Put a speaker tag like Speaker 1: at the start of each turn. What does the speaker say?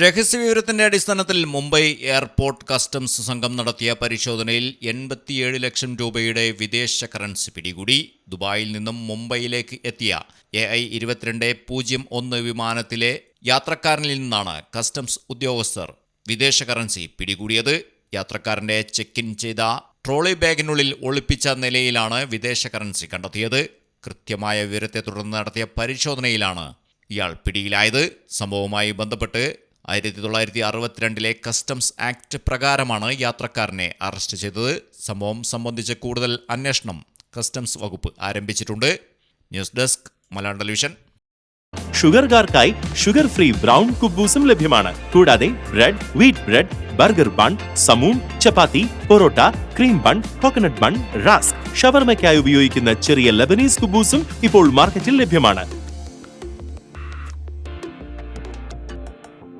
Speaker 1: രഹസ്യവിവരത്തിന്റെ അടിസ്ഥാനത്തിൽ Mumbai airport customs സംഘം നടത്തിയ പരിശോധനയിൽ എൺപത്തിയേഴ് ലക്ഷം രൂപയുടെ വിദേശ കറൻസി പിടികൂടി. ദുബായിൽ നിന്നും മുംബൈയിലേക്ക് എത്തിയ എ ഐ ഇരുപത്തിരണ്ട് പൂജ്യം ഒന്ന് വിമാനത്തിലെ യാത്രക്കാരനിൽ നിന്നാണ് കസ്റ്റംസ് ഉദ്യോഗസ്ഥർ വിദേശ കറൻസി പിടികൂടിയത്. യാത്രക്കാരന്റെ ചെക്ക് ഇൻ ചെയ്ത ട്രോളി ബാഗിനുള്ളിൽ ഒളിപ്പിച്ച നിലയിലാണ് വിദേശ കറൻസി കണ്ടെത്തിയത്. കൃത്യമായ വിവരത്തെ തുടർന്ന് നടത്തിയ പരിശോധനയിലാണ് ഇയാൾ പിടിയിലായത്. സംഭവവുമായി ബന്ധപ്പെട്ട് ആയിരത്തി തൊള്ളായിരത്തി അറുപത്തിരണ്ടിലെ കസ്റ്റംസ് ആക്ട് പ്രകാരമാണ് യാത്രക്കാരനെ അറസ്റ്റ് ചെയ്തത്. സംഭവം സംബന്ധിച്ച് കൂടുതൽ അന്വേഷണം കസ്റ്റംസ് വകുപ്പ് ആരംഭിച്ചിട്ടുണ്ട്. News desk Malayalam television.
Speaker 2: ഷുഗർകാർക്കായി sugar free brown കുബൂസും ലഭ്യമാണ്. കൂടാതെ bread wheat bread burger bun സമൂൺ chapati parotta cream bun coconut bun rusk. ഷവർമയ്ക്കായി ഉപയോഗിക്കുന്ന ചെറിയ ലബനീസ് കുബൂസും ഇപ്പോൾ മാർക്കറ്റിൽ ലഭ്യമാണ്.